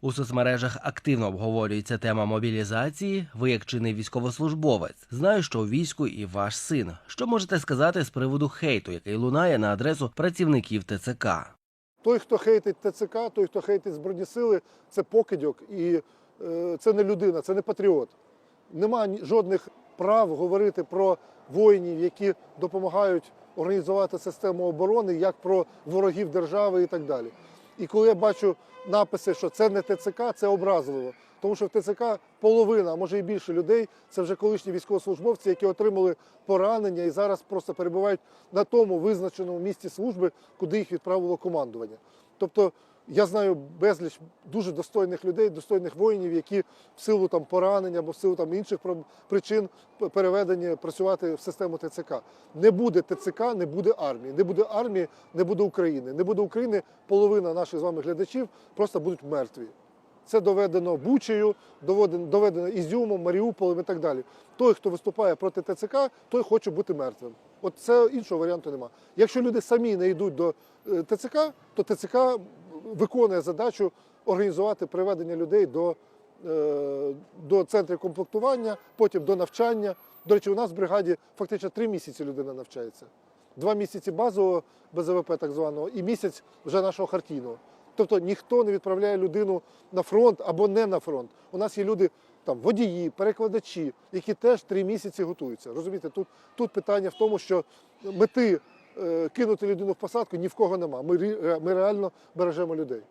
У соцмережах активно обговорюється тема мобілізації. Ви, як чинний військовослужбовець, знаю, що у війську і ваш син. Що можете сказати з приводу хейту, який лунає на адресу працівників ТЦК? Той, хто хейтить ТЦК, той, хто хейтить Збройні сили, це покидьок і е, це не людина, це не патріот. Нема жодних прав говорити про воїнів, які допомагають організувати систему оборони, як про ворогів держави і так далі. І коли я бачу написи, що це не ТЦК, це образливо. Тому що в ТЦК половина, а може і більше людей, це вже колишні військовослужбовці, які отримали поранення і зараз просто перебувають на тому визначеному місці служби, куди їх відправило командування. Тобто я знаю безліч дуже достойних людей, достойних воїнів, які в силу там поранення або в силу там інших причин переведені працювати в систему ТЦК. Не буде ТЦК, не буде армії. Не буде армії, не буде України. Не буде України, половина наших з вами глядачів просто будуть мертві. Це доведено Бучею, доведено, доведено Ізюмом, Маріуполем і так далі. Той, хто виступає проти ТЦК, той хоче бути мертвим. От це іншого варіанту нема. Якщо люди самі не йдуть до е, ТЦК, то ТЦК виконує задачу організувати приведення людей до, е, до центрів комплектування, потім до навчання. До речі, у нас в бригаді фактично три місяці людина навчається. Два місяці базового БЗВП так званого і місяць вже нашого хартійного. Тобто ніхто не відправляє людину на фронт або не на фронт. У нас є люди, там водії, перекладачі, які теж три місяці готуються. Розумієте, тут, тут питання в тому, що мети кинути людину в посадку ні в кого нема. Ми, рі- ми реально бережемо людей.